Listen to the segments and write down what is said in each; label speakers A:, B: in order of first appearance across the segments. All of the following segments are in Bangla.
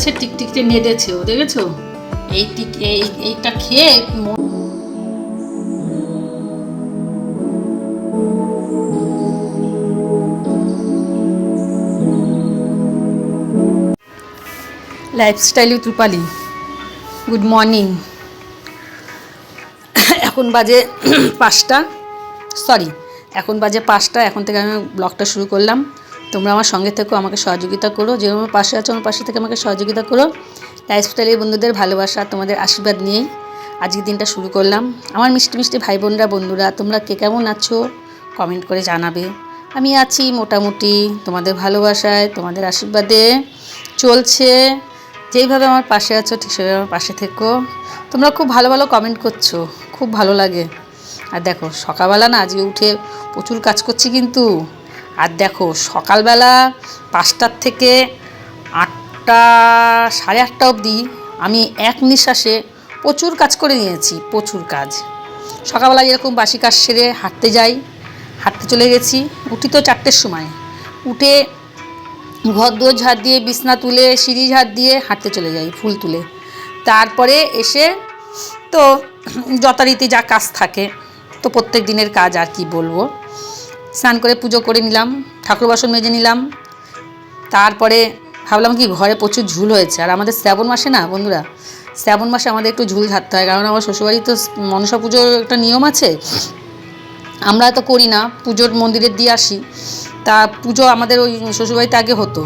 A: আছে টিকটিকতে নেড়েছে, ও দেখেছ? এই টিক, এই, এইটা খেয়ে lifestyle with Rupali good morning এখন বাজে পাঁচটা। সরি এখন বাজে পাঁচটা। এখন থেকে আমি ব্লগটা শুরু করলাম। তোমরা আমার সঙ্গে থেকো, আমাকে সহযোগিতা করো। যেরকম আমার পাশে আছো, আমার পাশে থেকে আমাকে সহযোগিতা করো। লাইফস্টাইলের বন্ধুদের ভালোবাসা, তোমাদের আশীর্বাদ নিয়েই আজকের দিনটা শুরু করলাম। আমার মিষ্টি মিষ্টি ভাই বোনরা বন্ধুরা, তোমরা কে কেমন আছো? কমেন্ট করে জানাবে। আমি আছি মোটামুটি তোমাদের ভালোবাসায়, তোমাদের আশীর্বাদে। চলছে। যেইভাবে আমার পাশে আছো, ঠিক সেভাবে আমার পাশে থেকো। তোমরা খুব ভালো ভালো কমেন্ট করছ, খুব ভালো লাগে। আর দেখো, সকালবেলা না আজকে উঠে প্রচুর কাজ করছি কিন্তু। আর দেখো, সকালবেলা পাঁচটার থেকে আটটা, সাড়ে আটটা অবধি আমি এক নিঃশ্বাসে প্রচুর কাজ করে নিয়েছি, প্রচুর কাজ। সকালবেলা যেরকম বাসি কাজ সেরে হাঁটতে যাই, হাঁটতে চলে গেছি, উঠি তো চারটের সময়। উঠে ঘর দুয়ার ঝাড় দিয়ে, বিছনা তুলে, সিঁড়ি ঝাড় দিয়ে হাঁটতে চলে যাই, ফুল তুলে। তারপরে এসে তো যথারীতি যা কাজ থাকে, তো প্রত্যেক দিনের কাজ আর কি বলব। স্নান করে পুজো করে নিলাম, ঠাকুর বাসন মেজে নিলাম। তারপরে ভাবলাম কি ঘরে প্রচুর ঝুল হয়েছে। আর আমাদের শ্রাবণ মাসে না বন্ধুরা, শ্রাবণ মাসে আমাদের একটু ঝুল ঝাড়তে হয়। কারণ আমার শ্বশুরবাড়ি তো মনসা পুজোর একটা নিয়ম আছে। আমরা তো করি না, পুজোর মন্দিরে দিয়ে আসি। তা পুজো আমাদের ওই শ্বশুরবাড়িতে আগে হতো।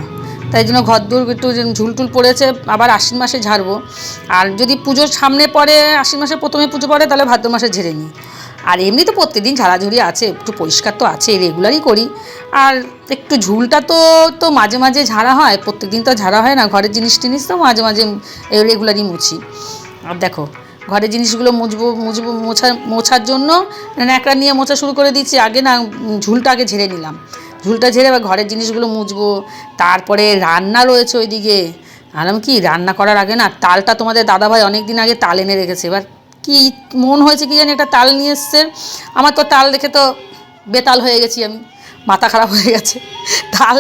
A: তাই জন্য ঘর দূর একটু ঝুলটুল পড়েছে, আবার আশ্বিন মাসে ঝাড়বো। আর যদি পুজোর সামনে পড়ে, আশ্বিন মাসে প্রথমে পুজো পড়ে, তাহলে ভাদ্র মাসে ঝেড়ে নিই। আর এমনি তো প্রত্যেকদিন ঝাড়াঝুড়ি আছে, একটু পরিষ্কার তো আছে রেগুলারই করি। আর একটু ঝুলটা তো তো মাঝে মাঝে ঝাড়া হয়, প্রত্যেকদিন তো ঝাড়া হয় না, ঘরের জিনিস টিনিস তো মাঝে মাঝে রেগুলারই মুছি। আর দেখো, ঘরের জিনিসগুলো মুছবো মুছবো, মোছা, মোছার জন্য ন্যাকড়া নিয়ে মোছা শুরু করে দিয়েছি, আগে না ঝুলটা আগে ঝেড়ে নিলাম। ঝুলটা ঝেড়ে এবার ঘরের জিনিসগুলো মুছবো, তারপরে রান্না রয়েছে ওইদিকে। আলাম কি, রান্না করার আগে না, তালটা তোমাদের দাদাভাই অনেক দিন আগে তাল এনে রেখেছে, এবার কি মন হয়েছে কি জানি একটা তাল নিয়ে এসছে। আমার তো তাল দেখে তো বেতাল হয়ে গেছি আমি, মাথা খারাপ হয়ে গেছে। তাল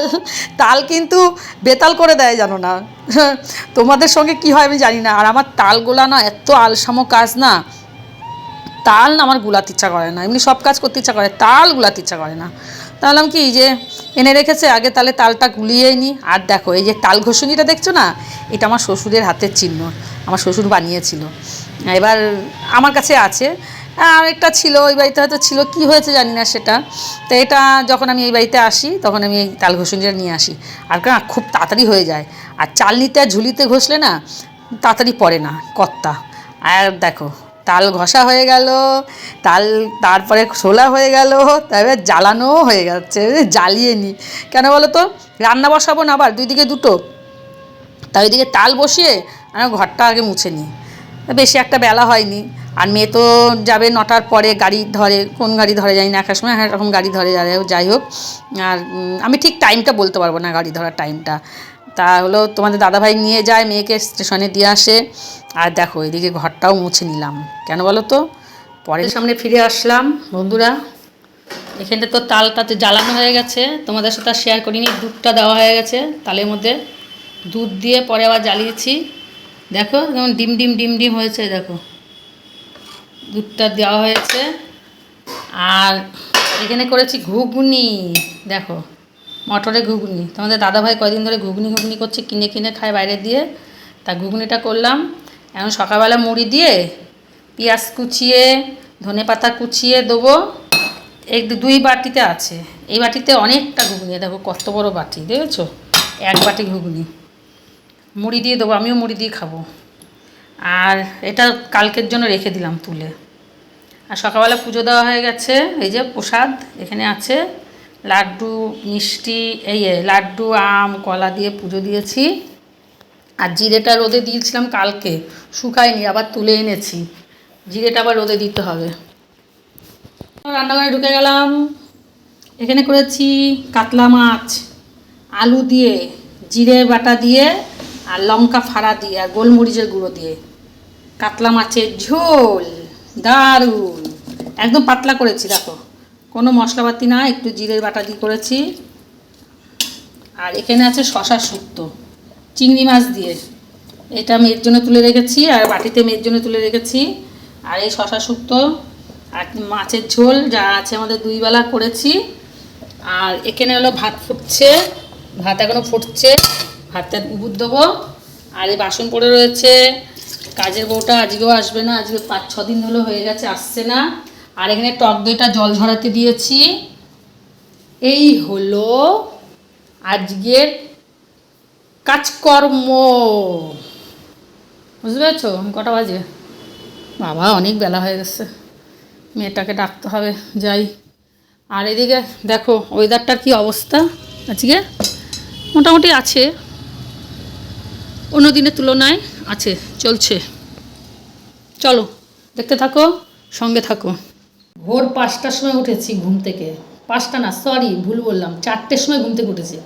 A: তাল কিন্তু বেতাল করে দেয় জানো না। তোমাদের সঙ্গে কি হয় আমি জানি না। আর আমার তালগুলা না এত আলসামো কাজ না। তাল না আমার গুলাতে ইচ্ছা করে না, এমনি সব কাজ করতে ইচ্ছা করে, তাল গুলাতে ইচ্ছা করে না। তাহলে কি যে এনে রেখেছে, আগে তাহলে তালটা গুলিয়েই নি। আর দেখো এই যে তাল ঘষুনিটা দেখছ না? এটা আমার শ্বশুরের হাতের চিহ্ন, আমার শ্বশুর বানিয়েছিল। এবার আমার কাছে আছে। আর একটা ছিল ওই বাড়িতে হয়তো ছিল, কি হয়েছে জানি না সেটা। তো এটা যখন আমি এই বাড়িতে আসি, তখন আমি এই তাল ঘষুনিটা নিয়ে আসি। আর না, খুব তাড়াতাড়ি হয়ে যায়। আর চালনিতে আর ঝুলিতে ঘষলে না, তাড়াতাড়ি পড়ে না, কর্তা। আর দেখো, তাল ঘষা হয়ে গেল, তাল তারপরে ছোলা হয়ে গেল, তারপরে জ্বালানোও হয়ে যাচ্ছে জ্বালিয়ে নি। কেন বলো তো? রান্না বসাবো না আবার, দুই দিকে দুটো। তাই ওইদিকে তাল বসিয়ে আমি ঘরটা আগে মুছে নিই বেশি একটা বেলা হয়নি। আর মেয়ে তো যাবে নটার পরে গাড়ি ধরে, কোন গাড়ি ধরে জানি না একার সময় হ্যাঁ এরকম গাড়ি ধরে যাবে, যাই হোক। আর আমি ঠিক টাইমটা বলতে পারব না গাড়ি ধরার টাইমটা তা হলো তোমাদের দাদাভাই নিয়ে যায়, মেয়েকে স্টেশনে দিয়ে আসে। আর দেখো, এদিকে ঘরটাও মুছে নিলাম। কেন বলো তো? পরের সামনে ফিরে আসলাম, বন্ধুরা। এখানটা তো তালটাতে জ্বালানো হয়ে গেছে। তোমাদের সাথে শেয়ার করিনি, দুধটা দেওয়া হয়ে গেছে তালের মধ্যে। দুধ দিয়ে পরে আবার জ্বালিয়েছি। দেখো যেমন ডিম ডিম ডিম ডিম হয়েছে, দেখো। দুধটা দেওয়া হয়েছে। আর এখানে করেছি ঘুগনি, দেখো। মটরে ঘুগনি। তোমাদের দাদাভাই কয়দিন ধরে ঘুগনি ঘুগনি করছে, কিনে কিনে খায় বাইরে দিয়ে। তা ঘুগনিটা করলাম। এখন সকালবেলা মুড়ি দিয়ে পেঁয়াজ কুচিয়ে, ধনে পাতা কুচিয়ে দেবো। দু- দুই বাটিতে আছে। এই বাটিতে অনেকটা ঘুগনি, দেখো কত বড় বাটি, দেখেছ? এক বাটি ঘুগনি। মুড়ি দিয়ে দেবো, আমিও মুড়ি দিয়ে খাব। আর এটা কালকের জন্য রেখে দিলাম তুলে। আর সকালবেলা পুজো দেওয়া হয়ে গেছে, এই যে প্রসাদ এখানে আছে। লাড্ডু, মিষ্টি, এই লাড্ডু, আম, কলা দিয়ে পুজো দিয়েছি। আর জিরেটা রোদে দিয়েছিলাম কালকে, শুকায়নি, আবার তুলে এনেছি। জিরেটা আবার রোদে দিতে হবে। রান্নাঘরে ঢুকে গেলাম। এখানে করেছি কাতলা মাছ, আলু দিয়ে, জিরে বাটা দিয়ে আর লঙ্কা ফাড়া দিয়ে আর গোলমরিচের গুঁড়ো দিয়ে। কাতলা মাছের ঝোল, দারুণ। একদম পাতলা করেছি, দেখো। কোনো মশলাপাতি না, একটু জিরের বাটা দিয়ে করেছি। আর এখানে আছে শশা শুক্তো, চিংড়ি মাছ দিয়ে। এটা মেয়ের জন্য তুলে রেখেছি আর বাটিতে মেয়ের জন্য তুলে রেখেছি। আর এই শশা শুক্তো আর মাছের ঝোল যা আছে আমাদের দুই বেলা করেছি। আর এখানে হলো ভাত ফুটছে, ভাত এখনও ফুটছে। ভাতটা উবুর দেবো। আর এই বাসন পড়ে রয়েছে। কাজের বউটা আজকেও আসবে না, আজকে পাঁচ, ছ দিন হলো হয়ে গেছে, আসছে না। আর এখানে টক দইটা জল ঝরাতে দিয়েছি। এই হলো আজকের কাজকর্ম। বুঝতে পেরেছ? কটা বাজে? বাবা, অনেক বেলা হয়ে গেছে। মেয়েটাকে ডাকতে হবে, যাই। আর এদিকে দেখো ওয়েদারটার কি অবস্থা? আজকে মোটামুটি আছে। অন্য দিনের তুলনায় আছে, চলছে। চলো, দেখতে থাকো, সঙ্গে থাকো। ভোর পাঁচটার সময় উঠেছি ঘুম থেকে। পাঁচটা না সরি ভুল বললাম। চারটের সময় ঘুম থেকে উঠেছি।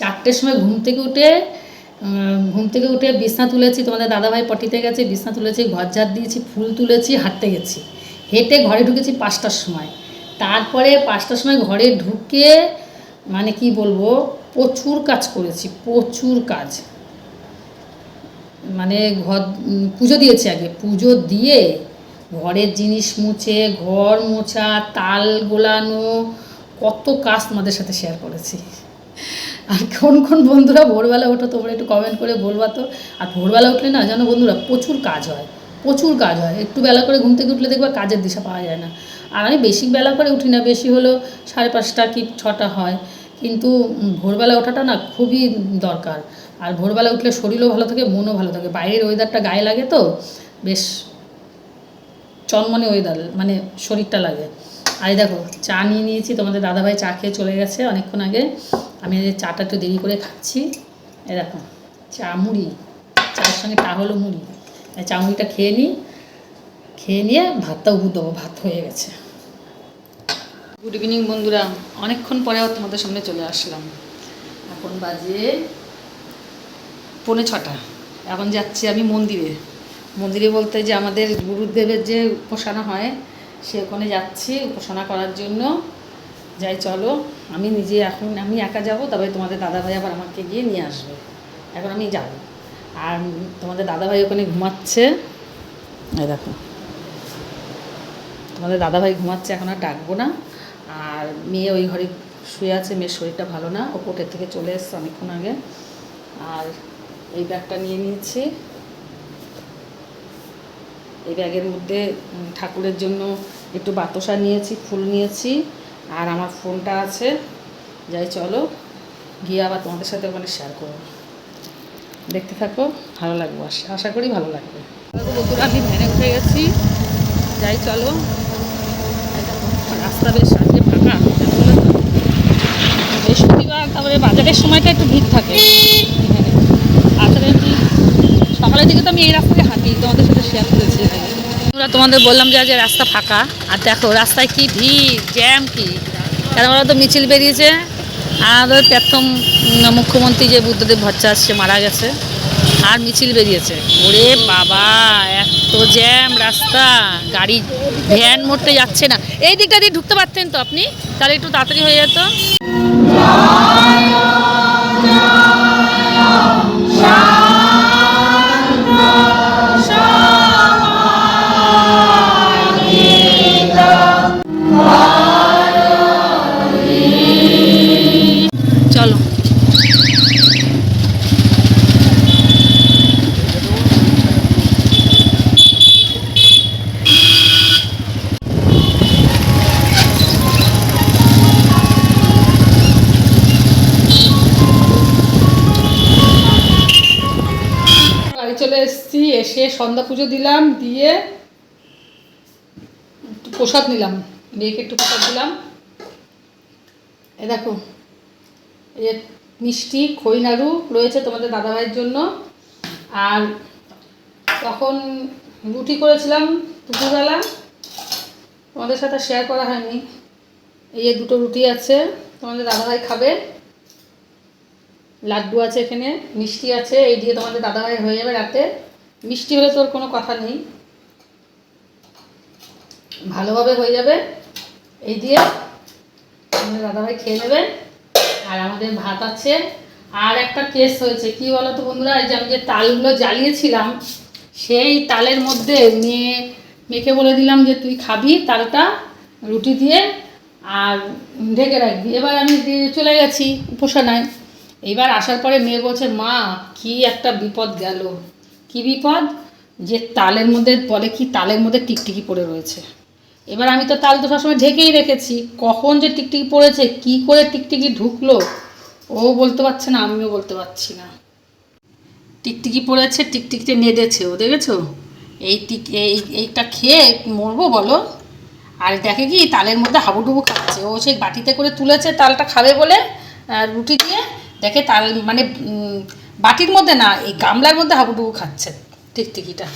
A: চারটের সময় ঘুম থেকে উঠে ঘুম থেকে উঠে বিছনা তুলেছি, তোমাদের দাদাভাই পটিতে গেছে, বিছনা তুলেছি, ঘর ঝাড় দিয়েছি, ফুল তুলেছি, হাঁটতে গেছি। হেঁটে ঘরে ঢুকেছি পাঁচটার সময়। তারপরে পাঁচটার সময় ঘরে ঢুকে মানে কি বলব, প্রচুর কাজ করেছি, প্রচুর কাজ। মানে ঘর, পুজো দিয়েছি আগে। পুজো দিয়ে ঘরের জিনিস মুছে, ঘর মোছা, তাল গোলানো, কত কাজ তোমাদের সাথে শেয়ার করেছি। আর কোন কোন বন্ধুরা ভোরবেলা ওঠো তোমরা একটু কমেন্ট করে বলবা তো। আর ভোরবেলা উঠলে না, জানো বন্ধুরা, প্রচুর কাজ হয়, প্রচুর কাজ হয়। একটু বেলা করে ঘুম থেকে উঠলে দেখবা কাজের দিশা পাওয়া যায় না। আর আমি বেশি বেলা করে উঠি না, বেশি হলো সাড়ে পাঁচটা কি ছটা হয়। কিন্তু ভোরবেলা ওঠাটা না খুবই দরকার। আর ভোরবেলা উঠলে শরীরও ভালো থাকে, মনও ভালো থাকে। বাইরের ওয়েদারটা গায়ে লাগে তো, বেশ চনমনে ওয়েদার মানে শরীরটা লাগে। আর দেখো, চা নিয়ে নিয়েছি, তোমাদের দাদাভাই চা খেয়ে চলে গেছে অনেকক্ষণ আগে। আমি চাটা একটু দেরি করে খাচ্ছি। এই দেখো, চা মুড়ি চার সঙ্গে টা হলো মুড়ি। চা মুড়িটা খেয়ে নিই খেয়ে নিয়ে ভাতটা উবু দেবো, ভাত হয়ে গেছে। গুড ইভিনিং বন্ধুরা। অনেকক্ষণ পরে তোমাদের সামনে চলে আসলাম। এখন বাজে পৌনে ছটা। এখন যাচ্ছি আমি মন্দিরে। মন্দিরে বলতে যে আমাদের গুরুদেবের যে উপাসনা হয়, সে ওখানে যাচ্ছি উপাসনা করার জন্য। যাই চলো, আমি নিজে এখন, আমি একা যাব, তবে তোমাদের দাদাভাই আবার আমাকে গিয়ে নিয়ে আসবে। এখন আমি যাব। আর তোমাদের দাদাভাই ওখানে ঘুমাচ্ছে। দেখো। তোমাদের দাদাভাই ঘুমাচ্ছে, এখন আর ডাকবো না। আর মেয়ে ওই ঘরে শুয়ে আছে, মেয়ের শরীরটা ভালো না, ও কোর্টের থেকে চলে এসছে অনেকক্ষণ আগে। আর এই ব্যাগটা নিয়ে নিয়েছি। এই ব্যাগের মধ্যে ঠাকুরের জন্য একটু বাতাসা নিয়েছি, ফুল নিয়েছি, আর আমার ফোনটা আছে। যাই, চলো। গিয়ে আবার তোমাদের সাথে ওখানে শেয়ার করব। দেখতে থাকো, ভালো লাগবে। আশা- করি ভালো লাগবে। বন্ধুরা, আমি ভ্যানে উঠে গেছি। যাই, চলো। রাস্তা বেশ আজকে ফাঁকা দেখো তো। বৃহস্পতিবার তারপরে বাজারের সময়টা একটু ভিড় থাকে। আসলে কি সকালের দিকে তো আমি এই রাস্তায় হাঁটি, তোমাদের সাথে শেয়ার করেছি। আমরা তোমাদের বললাম যে আজ রাস্তা ফাঁকা, আর দেখো রাস্তায় কি ভিড় জ্যাম কি? কেন বলো তো মিছিল বেরিয়েছে আমাদের প্রথম মুখ্যমন্ত্রী যে বুদ্ধদেব ভট্টাচার্য সে মারা গেছে, আর মিছিল বেরিয়েছে। ওরে বাবা, এত জ্যাম রাস্তা, গাড়ি ভ্যান মোটে যাচ্ছে না। এই দিকটা দিয়ে ঢুকতে পারতেন তো আপনি? তাহলে একটু তাড়াতাড়ি হয়ে যেত। চলো এসেছি, এসে সন্ধ্যা পুজো দিলাম, দিয়ে একটু প্রসাদ নিলাম, মেয়েকে একটু প্রসাদ দিলাম। এ দেখো, এই যে মিষ্টি খই নাড়ু রয়েছে তোমাদের দাদাভাইয়ের জন্য। আর তখন রুটি করেছিলাম দুপুরবেলা, তোমাদের সাথে শেয়ার করা হয়নি। এই যে দুটো রুটি আছে, তোমাদের দাদাভাই খাবে। লাড্ডু আছে এখানে, মিষ্টি আছে, এই দিয়ে তোমাদের দাদাভাই হয়ে যাবে রাতে। মিষ্টি হলে তোর কোনো কথা নেই। ভালোভাবে হয়ে যাবে। এই দিয়ে আমাদের দাদাভাই খেয়ে নেবে। আর আমাদের ভাত আছে। আর একটা কেস হয়েছে। কি বলো তো বন্ধুরা? এই যে আমি যে তালগুলো জ্বালিয়েছিলাম, সেই তালের মধ্যে মেয়ে, মেয়েকে বলে দিলাম যে তুই খাবি তালটা রুটি দিয়ে আর ঢেকে রাখবি। এবার আমি চলে গেছি উপাসনায়। এইবার আসার পরে মেয়ে বলছে, মা, কি একটা বিপদ গেল। কি বিপদ? যে তালের মধ্যে বলে কি তালের মধ্যে টিকটিকি পড়ে রয়েছে। এবার আমি তো তাল তো সবসময় ঢেকেই রেখেছি। কখন যে টিকটিকি পড়েছে, কি করে টিকটিকি ঢুকলো, ও বলতে পারছে না, আমিও বলতে পারছি না। টিকটিকি পড়েছে, টিকটিকিতে নেদেছে ও, দেখেছ? এই টিক, এই, এইটা খেয়ে মরবো বলো? আর দেখে কি তালের মধ্যে হাবুডুবু খাচ্ছে। ও সেই বাটিতে করে তুলেছে, তালটা খাবে বলে রুটি দিয়ে। দেখে তাল মানে বাটির মধ্যে না, এই গামলার মধ্যে হাবুডুবু খাচ্ছে। টিকটিকিটা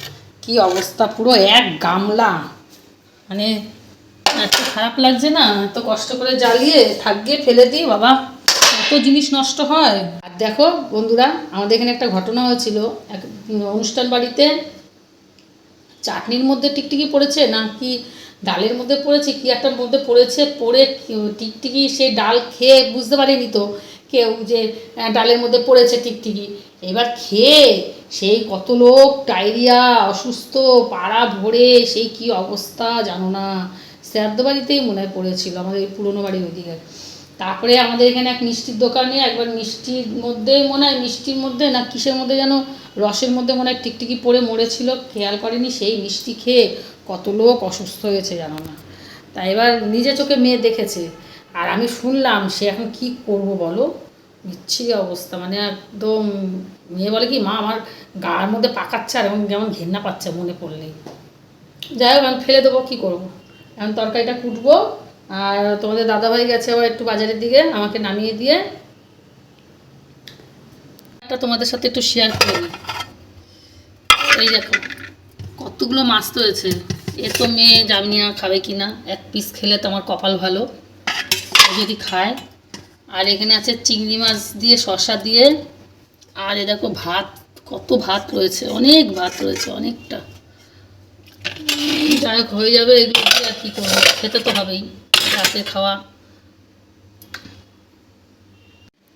A: কি অবস্থা পুরো এক গামলা। মানে এত খারাপ লাগছে না, এত কষ্ট করে জ্বালিয়ে থাকবে ফেলে দিই, বাবা, এত জিনিস নষ্ট হয়। আর দেখো বন্ধুরা, আমাদের এখানে একটা ঘটনা হয়েছিল। এক অনুষ্ঠান বাড়িতে চাটনির মধ্যে টিকটিকি পড়েছে না কি ডালের মধ্যে পড়েছে, কি একটা মধ্যে পড়েছে, পড়ে টিকটিকি সেই ডাল খেয়ে বুঝতে পারিনি তো। কেউ যে ডালের মধ্যে পড়েছে টিকটিকি। এবার খেয়ে সেই কত লোক ডায়রিয়া, অসুস্থ, পাড়া ভরে, সেই কি অবস্থা জানো না। শ্রাদ্ধ বাড়িতেই মনে হয় পড়েছিল আমাদের পুরোনো বাড়ির ওইদিকে। তারপরে আমাদের এখানে এক মিষ্টির দোকানে একবার মিষ্টির মধ্যে মনে হয় মিষ্টির মধ্যে না কিসের মধ্যে যেন রসের মধ্যে মনে হয় টিকটিকি পড়ে মরেছিল, খেয়াল করেনি সেই মিষ্টি খেয়ে কত লোক অসুস্থ হয়েছে জানো না। তা এবার নিজে চোখে মেয়ে দেখেছে, আর আমি শুনলাম সে এখন কি করব বলো? বিচ্ছিরি অবস্থা? মানে একদম মেয়ে বলে কি, মা আমার গার মধ্যে পাকাচ্ছে আর এমন যেমন ঘেন্না পাচ্ছে মনে পড়লেই যাই হোক, আমি ফেলে দেবো, কী করব? এখন তরকারিটা কুটবো, আর তোমাদের দাদাভাই গেছে আবার একটু বাজারের দিকে, আমাকে নামিয়ে দিয়ে একটা তোমাদের সাথে একটু শেয়ার করে নিই। এই দেখো, কতগুলো মাছ তো হয়েছে এ তো মেয়ে না খাবে কি না এক পিস খেলে তো আমার কপাল ভালো। যদি খায় আর এখানে আছে চিংড়ি মাছ দিয়ে শসা দিয়ে। আর এ দেখো ভাত, কত ভাত রয়েছে, অনেক ভাত রয়েছে, অনেকটা। যাই হোক, হয়ে যাবে এগুলো দিয়ে আর কী করব? খেতে তো হবেই, রাতে খাওয়া।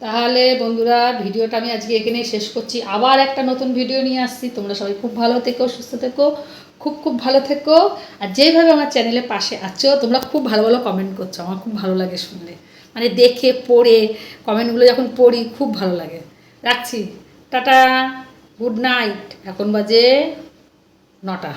A: তাহলে বন্ধুরা, ভিডিওটা আমি আজকে এখানেই শেষ করছি। আবার একটা নতুন ভিডিও নিয়ে আসছি। তোমরা সবাই খুব ভালো থেকো, সুস্থ থেকো, খুব খুব ভালো থেকো। আর যেভাবে আমার চ্যানেলের পাশে আছো, তোমরা খুব ভালো ভালো কমেন্ট করছ, আমার খুব ভালো লাগে শুনলে। মানে দেখে, পড়ে, কমেন্টগুলো যখন পড়ি, খুব ভালো লাগে। রাখছি। টাটা। Good night. এখন বাজে নটা।